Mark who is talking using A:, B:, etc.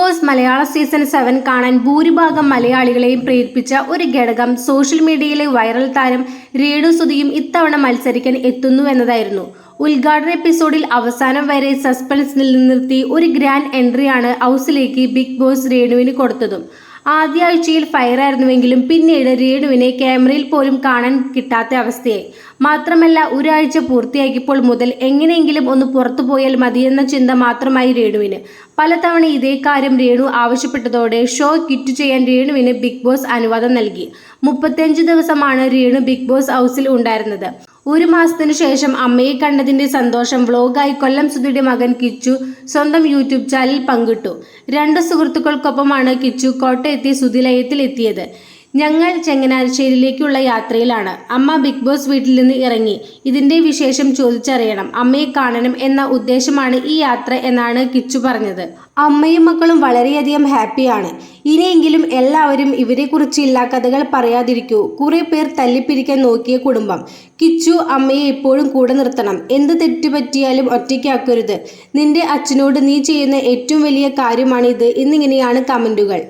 A: Boss മലയാള season seven കാണാൻ ഭൂരിഭാഗം മലയാളികളെയും പ്രേരിപ്പിച്ച ഒരു ഘടകം സോഷ്യൽ മീഡിയയിലെ വൈറൽ താരം രേഡു സുധിയും ഇത്തവണ മത്സരിക്കാൻ എത്തുന്നു എന്നതായിരുന്നു. ഉദ്ഘാടന എപ്പിസോഡിൽ അവസാനം വരെ സസ്പെൻസ് നിലനിർത്തി ഒരു ഗ്രാൻഡ് എൻട്രിയാണ് ഹൗസിലേക്ക് ബിഗ് ബോസ് രേണുവിന് കൊടുത്തതും. ആദ്യ ആഴ്ചയിൽ ഫയറായിരുന്നുവെങ്കിലും പിന്നീട് രേണുവിനെ ക്യാമറയിൽ പോലും കാണാൻ കിട്ടാത്ത അവസ്ഥയായി. മാത്രമല്ല ഒരാഴ്ച പൂർത്തിയാക്കിയപ്പോൾ മുതൽ എങ്ങനെയെങ്കിലും ഒന്ന് പുറത്തു പോയാൽ മതിയെന്ന ചിന്ത മാത്രമായി രേണുവിന്. പലതവണ ഇതേ കാര്യം രേണു ആവശ്യപ്പെട്ടതോടെ ഷോ കിറ്റ് ചെയ്യാൻ രേണുവിന് ബിഗ് ബോസ് അനുവാദം നൽകി. മുപ്പത്തിയഞ്ച് ദിവസമാണ് രേണു ബിഗ് ബോസ് ഹൗസിൽ ഉണ്ടായിരുന്നത്. ഒരു മാസത്തിനു ശേഷം അമ്മയെ കണ്ടതിന്റെ സന്തോഷം വ്ലോഗായി കൊല്ലം സുധിയുടെ മകൻ കിച്ചു സ്വന്തം യൂട്യൂബ് ചാനലിൽ പങ്കിട്ടു. രണ്ട് സുഹൃത്തുക്കൾക്കൊപ്പമാണ് കിച്ചു കോട്ടയത്തെ സുധിലയത്തിൽ എത്തിയത് ഞങ്ങൾ ചങ്ങനാശ്ശേരിയിലേക്കുള്ള യാത്രയിലാണ്. അമ്മ ബിഗ് ബോസ് വീട്ടിൽ നിന്ന് ഇറങ്ങി. ഇതിന്റെ വിശേഷം ചോദിച്ചറിയണം. അമ്മയെ കാണണം എന്ന ഉദ്ദേശമാണ് ഈ യാത്ര എന്നാണ് കിച്ചു പറഞ്ഞത്. അമ്മയും മക്കളും വളരെയധികം ഹാപ്പിയാണ്. ഇനിയെങ്കിലും എല്ലാവരും ഇവരെക്കുറിച്ച് ഇല്ലാ കഥകൾ പറയാതിരിക്കൂ. കുറെ പേർ തല്ലിപ്പിരിക്കാൻ നോക്കിയ കുടുംബം. കിച്ചു അമ്മയെ എപ്പോഴും കൂടെ നിർത്തണം. എന്ത് തെറ്റുപറ്റിയാലും ഒറ്റയ്ക്കാക്കരുത്. നിന്റെ അച്ഛനോട് നീ ചെയ്യുന്ന ഏറ്റവും വലിയ കാര്യമാണിത് എന്നിങ്ങനെയാണ് കമന്റുകൾ.